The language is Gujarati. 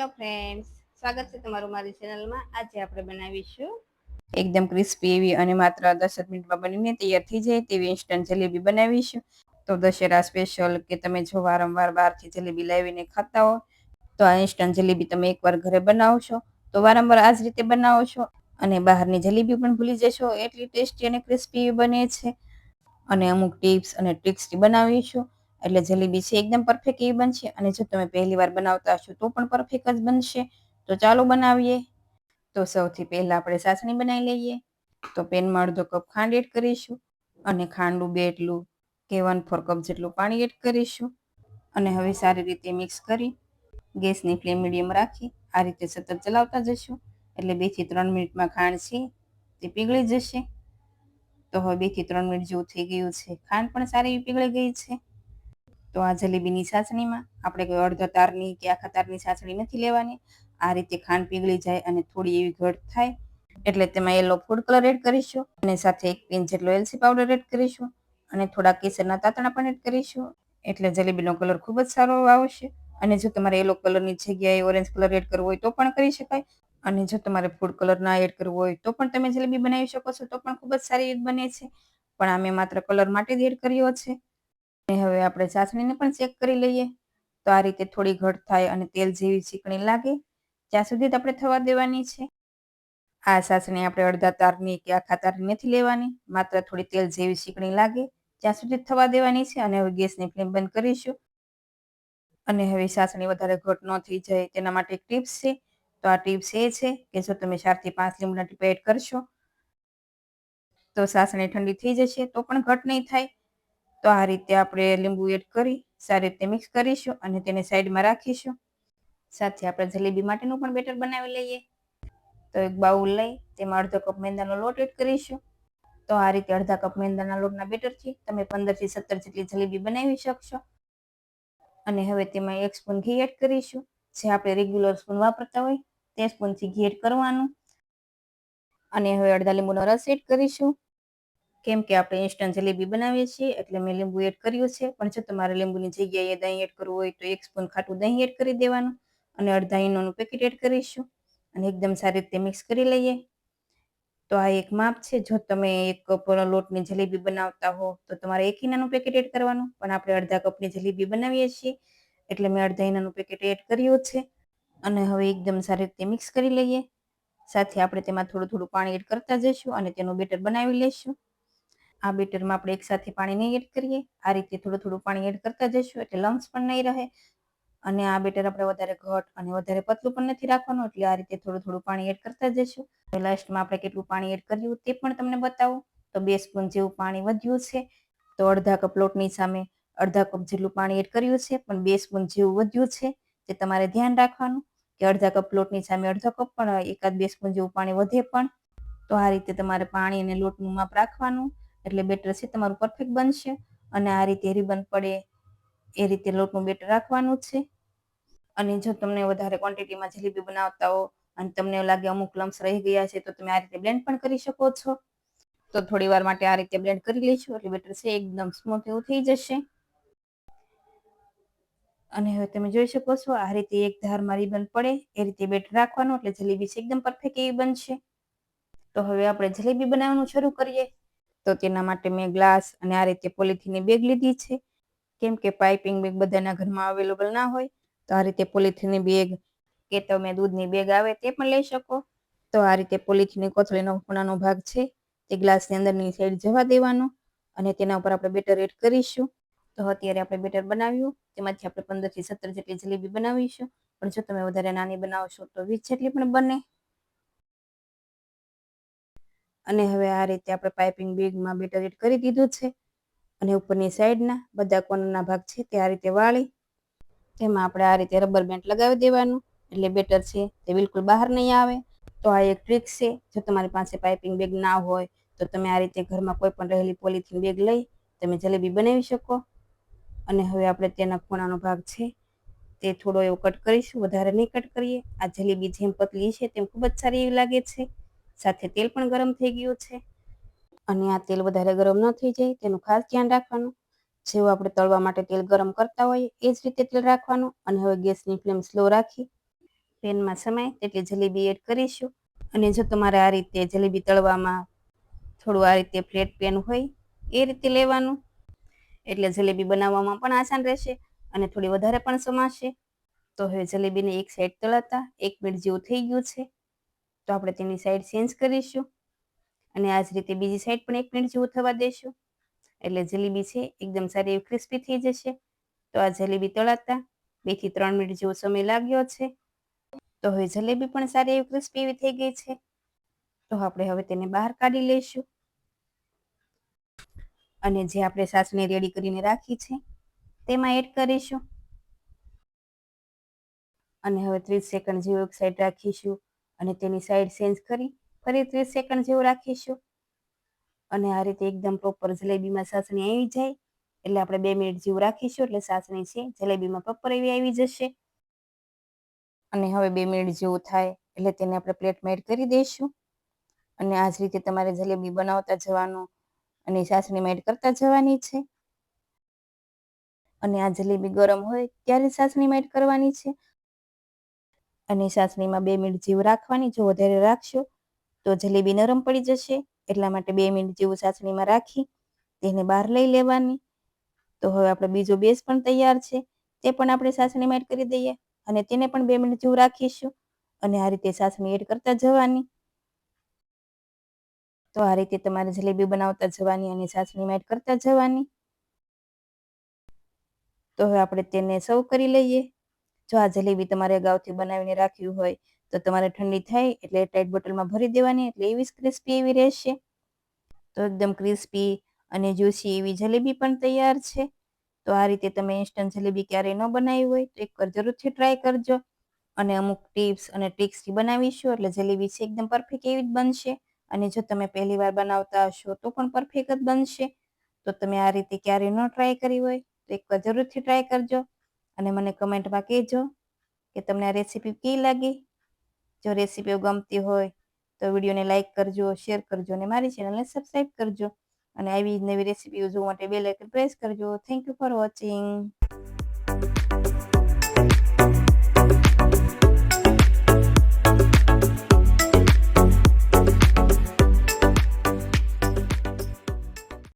હેલો ફ્રેન્ડ્સ સ્વાગત છે તમારું મારી ચેનલમાં આજે આપણે બનાવીશું એકદમ ક્રિસ્પી એવી અને માત્ર દસ મિનિટમાં બનીને તૈયાર થઈ જાય તેવી ઇન્સ્ટન્ટ જલેબી બનાવીશું. તો દશેરા સ્પેશિયલ કે તમે જો વારંવાર બહારથી જલેબી લાવીને ખાતા હો, તો આ ઇન્સ્ટન્ટ જલેબી તમે એકવાર ઘરે બનાવશો. તો વારંવાર આ જ રીતે બનાવો છો અને બહારની જલેબી પણ ભૂલી જશો. એટલી ટેસ્ટી અને ક્રિસ્પી બને છે. અને અમુક ટિપ્સ અને ટ્રિક્સથી બનાવીશું. એટલે જલેબી છે એકદમ પરફેક્ટ એવી બનશે. અને જો તમે પહેલી વાર બનાવતા હશો તો પણ પરફેક્ટ જ બનશે. તો ચાલો બનાવીએ. તો સૌથી પહેલા આપણે સાસણી બનાવી લઈએ. તો પેનમાં અડધો કપ ખાંડ એડ કરીશું. અને ખાંડનું બે એટલું કે વન ફોર કપ જેટલું પાણી એડ કરીશું. અને હવે સારી રીતે મિક્સ કરી ગેસની ફ્લેમ મીડિયમ રાખી આ રીતે સતત ચલાવતા જશું. એટલે બેથી ત્રણ મિનિટમાં ખાંડ છે તે પીગળી જશે. તો હવે બેથી ત્રણ મિનિટ જેવું થઈ ગયું છે. ખાંડ પણ સારી એવી પીગળી ગઈ છે. તો આ જલેબીની સાસણીમાં આપણે કોઈ અડધા તારની કે આખા તારની છાસણી નથી લેવાની. આ રીતે ખાંડ પીગળી જાય અને થોડી એવી ઘટ થાય. એટલે તેમાં યલો ફૂડ કલર એડ કરીશું અને સાથે એક પિંચ જેટલો એલસી પાવડર એડ કરીશું અને થોડા કેસરના તાતણા પણ એડ કરીશું. એટલે જલેબીનો કલર ખૂબ જ સારો આવશે. અને જો તમારે યલો કલરની જગ્યાએ ઓરેન્જ કલર એડ કરવો હોય તો પણ કરી શકાય. અને જો તમારે ફૂડ કલર ના એડ કરવો હોય તો પણ તમે જલેબી બનાવી શકો છો તો પણ ખૂબ જ સારી બને છે. પણ અમે માત્ર કલર માટે જ એડ કર્યો છે. હવે આપણે ચાસણીને પણ ચેક કરી લઈએ. તો આ રીતે થોડી ઘટ થાય અને તેલ જેવી ચીકણી લાગે ત્યાં સુધી આપણે થવા દેવાની છે. આ ચાસણી આપણે અડધા તારની કે આખા તારની નથી લેવાની, માત્ર થોડી તેલ જેવી ચીકણી લાગે ત્યાં સુધી થવા દેવાની છે અને હવે ગેસની ફ્લેમ બંધ કરીશું. અને હવે ચાસણી વધારે ઘટ ન થઈ જાય તેના માટે એક ટિપ્સ છે. તો આ ટિપ્સ એ છે કે જો તમે ચારથી પાંચ લીંબુના ટીપા એડ કરશો, તો સાસણી ઠંડી થઈ જશે તો પણ ઘટ નહીં થાય. તો આ રીતે આપણે લીંબુ એડ કરી, સારી રીતે મિક્સ કરીશું અને તેને સાઈડમાં રાખીશું. સાથે આપણે જલેબી માટેનું પણ બેટર બનાવી લઈએ. તો એક બાઉલ લઈ, તેમાં અડધો કપ મેંદાનો લોટ એડ કરીશું. તો આ રીતે અડધા કપ મેંદાના લોટના બેટરથી તમે પંદરથી સત્તર જેટલી જલેબી બનાવી શકશો. અને હવે તેમાં એક સ્પૂન ઘી એડ કરીશું. જે આપણે રેગ્યુલર સ્પૂન વાપરતા હોય, તે સ્પૂનથી ઘી એડ કરવાનું. અને હવે અડધા લીંબુનો રસ એડ કરીશું. કેમ કે આપણે ઇન્સ્ટન્ટ જલેબી બનાવીએ છીએ, એટલે મેં લીંબુ એડ કર્યું છે. પણ જો તમારે લીંબુની જગ્યાએ દહીં એડ કરવું હોય તો એક સ્પૂન ખાટું દહીં એડ કરી દેવાનું અને અડધા ઈનોનું પેકેટ એડ કરીશું અને એકદમ સારી રીતે મિક્સ કરી લઈએ. તો આ એક માપ છે. જો તમે એક કપ લોટની જલેબી બનાવતા હો, તો તમારે એક ઈનાનું પેકેટ એડ કરવાનું. પણ આપણે અડધા કપની જલેબી બનાવીએ છીએ, એટલે મેં અડધા ઈનાનું પેકેટ એડ કર્યું છે. અને હવે એકદમ સારી રીતે મિક્સ કરી લઈએ. સાથે આપણે તેમાં થોડું થોડું પાણી એડ કરતા જઈશું અને તેનું બેટર બનાવી લઈશું. આ બેટરમાં આપણે એકસાથે પાણી નહીં એડ કરીએ. આ રીતે થોડું થોડું પાણી એડ કરતા જઈશું એટલે લમ્સ પણ નહીં રહે. અને આ બેટર આપણે વધારે ઘટ અને વધારે પતલું પણ નથી રાખવાનું, એટલે આ રીતે થોડું થોડું પાણી એડ કરતા જઈશું. લાસ્ટમાં આપણે કેટલું પાણી એડ કર્યું તે પણ તમને બતાવું. તો બે સ્પૂન જેવું પાણી વધ્યું છે. તો અડધા કપ લોટની સામે અડધા કપ જેટલું પાણી એડ કર્યું છે, પણ બે સ્પૂન જેવું વધ્યું છે તે તમારે ધ્યાન રાખવાનું. કે અડધા કપ લોટની સામે અડધો કપ, પણ એકાદ બે સ્પૂન જેવું પાણી વધે પણ. તો આ રીતે તમારે પાણી અને લોટનું માપ રાખવાનું. એટલે બેટર છે, તમારું પરફેક્ટ બનશે. અને આ રીતે રીબન પડે, એ રીતે લોટનું બેટર રાખવાનું છે. અને જો તમને વધારે ક્વોન્ટિટીમાં જલેબી બનાવતા હો, અને તમને લાગે અમુક લમ્સ રહી ગયા છે, તો તમે આ રીતે બ્લેન્ડ પણ કરી શકો છો. તો થોડી વાર માટે આ રીતે બ્લેન્ડ કરી લઈશું એટલે બેટર છે, એકદમ સ્મૂથ એવું થઈ જશે. અને હવે તમે જોઈ શકો છો, આ રીતે એક ધારમાં રિબન પડે, એ રીતે બેટર રાખવાનું, એટલે જલેબી છે, એકદમ પરફેક્ટ એવી બનશે. તો હવે આપણે જલેબી બનાવવાનું શરૂ કરીએ. તો તેના માટે મેં ગ્લાસ અને આ રીતે પોલિથીનની બેગ લીધી છે. કેમ કે પાઇપિંગ બેગ બધાના ઘરમાં અવેલેબલ ના હોય, તો આ રીતે પોલિથીનની બેગ કે તમે દૂધની બેગ આવે તે પણ લઈ શકો. તો આ રીતે પોલિથીનની કોથળીનો ખૂણાનો ભાગ છે, તે ગ્લાસની અંદરની સાઈડ જવા દેવાનો અને તેના ઉપર આપણે બેટર એડ કરીશું. તો અત્યારે આપણે બેટર બનાવ્યું, તેમાંથી આપણે પંદરથી સત્તર જેટલી જલેબી બનાવીશું. પણ જો તમે વધારે નાની બનાવશો તો વીસ જેટલી પણ બને. અને હવે આ રીતે આપણે પાઇપિંગ બેગમાં બેટર એડ કરી દીધું છે. અને ઉપરની સાઈડના બધા કોર્નરના ભાગ છે તે આ રીતે વાળી. તેમાં આપણે આ રીતે રબર બેન્ડ લગાવી દેવાનું. એટલે બેટર છે તે બિલકુલ બહાર નહીં આવે. તો આ એક ટ્રીક છે, જો તમારી પાસે પાઇપિંગ બેગ ના હોય, તો તમે આ રીતે ઘરમાં કોઈ પણ રહેલી પોલિથીન બેગ લઈ તમે જલેબી બનાવી શકો. અને હવે આપણે તેના ખૂણાનો ભાગ છે તે થોડો એવો કટ કરીશું. વધારે નહીં કટ કરીએ. આ જલેબી જેમ પતલી છે તેમ ખૂબ જ સારી એવી લાગે છે. સાથે તેલ પણ ગરમ થઈ ગયું છે. અને આ તેલ વધારે ગરમ ન થઈ જાય તેનું ખાસ ધ્યાન રાખવાનું. જેવું આપણે તળવા માટે તેલ ગરમ કરતા હોઈએ એ જ રીતે તેલ રાખવાનું. અને હવે ગેસની ફ્લેમ સ્લો રાખી. પેનમાં સમાય તેટલી જલેબી એડ કરીશું. અને જો તમારે આ રીતે જલેબી તળવામાં થોડું આ રીતે ફ્લેટ પેન હોય એ રીતે લેવાનું. એટલે જલેબી બનાવવામાં પણ આસાન રહેશે અને થોડી વધારે પણ સમાશે. તો હવે જલેબીને એક સાઈડ તળાતા એક મિનિટ જેવું થઈ ગયું છે. તો આપણે તેની સાઈડ ચેન્જ કરીશું. અને આ જ રીતે બીજી સાઈડ પણ એક મિનિટ જેવું થવા દેશું. એટલે જલેબી છે, એકદમ સારી એવી ક્રિસ્પી થઈ જશે. તો આ જલેબી તળાતા બેથી ત્રણ મિનિટ જેવો સમય લાગ્યો છે. તો હવે જલેબી પણ સારી એવી ક્રિસ્પી એવી થઈ ગઈ છે. તો આપણે હવે તેને બહાર કાઢી લઈશું. અને જે આપણે સાસને રેડી કરીને રાખી છે, તેમાં એડ કરીશું. અને હવે ત્રીસ સેકન્ડ જેવું એક સાઈડ રાખીશું. અને તેની સાઈડ ચેન્જ કરી, ફરી ત્રીસ સેકન્ડ જેવું રાખીશું. અને આ રીતે એકદમ પ્રોપર જલેબીમાં સાસણી આવી જાય. એટલે આપણે બે મિનિટ જેવું રાખીશું, એટલે સાસણી છે, જલેબીમાં પ્રોપર એવી આવી જશે. અને હવે બે મિનિટ જેવું થાય, એટલે તેને આપણે પ્લેટમાં એડ કરી દઈશું. અને આ જ રીતે તમારે જલેબી બનાવતા જવાનું અને સાસણીમાં એડ કરતા જવાની છે. અને આ જલેબી ગરમ હોય ત્યારે સાસણીમાં એડ કરવાની છે. અને સાસણીમાં બે મિનિટ જેવું રાખવાની, જો વધારે રાખશો તો જલેબી નરમ પડી જશે. એટલા માટે બે મિનિટ જેવું સાસણીમાં રાખી, તેને બહાર લઈ લેવાની. તો હવે આપણે બીજો બેઝ પણ તૈયાર છે, તે પણ આપણે સાસણીમાં એડ કરી દઈએ અને તેને પણ બે મિનિટ જેવું રાખીશું અને આ રીતે સાસણી એડ કરતા જવાની. તો આ રીતે તમારે જલેબી બનાવતા જવાની અને સાસણીમાં એડ કરતા જવાની. તો હવે આપણે તેને સર્વ કરી લઈએ. જો આ જલેબી તમારે અગાઉથી બનાવીને રાખ્યું હોય, તો તમારે ઠંડી થાય એટલે ટાઈટ બોટલમાં ભરી દેવાની, એટલે એવી ક્રિસ્પી એવી રહેશે. તો એકદમ ક્રિસ્પી અને જ્યુસી એવી જલેબી પણ તૈયાર છે. તો આ રીતે તમે ઇન્સ્ટન્ટ જલેબી ક્યારેય ન બનાવી હોય, તો એકવાર જરૂરથી ટ્રાય કરજો. અને અમુક ટિપ્સ અને ટ્રિક્સથી બનાવીશું, એટલે જલેબી છે એકદમ પરફેક્ટ એવી જ બનશે. અને જો તમે પહેલી વાર બનાવતા હશો, તો પણ પરફેક્ટ જ બનશે. તો તમે આ રીતે ક્યારેય ન ટ્રાય કરી હોય, તો એકવાર જરૂરથી ટ્રાય કરજો. અને મને કમેન્ટમાં કહેજો કે તમને આ રેસીપી કેવી લાગી. જો રેસીપીઓ ગમતી હોય તો વિડીયોને લાઇક કરજો, શેર કરજો અને મારી ચેનલને સબસ્ક્રાઈબ કરજો. અને આવી જ નવી રેસીપીઓ જોવા માટે બેલ આઇકન પ્રેસ કરજો. Thank you for watching.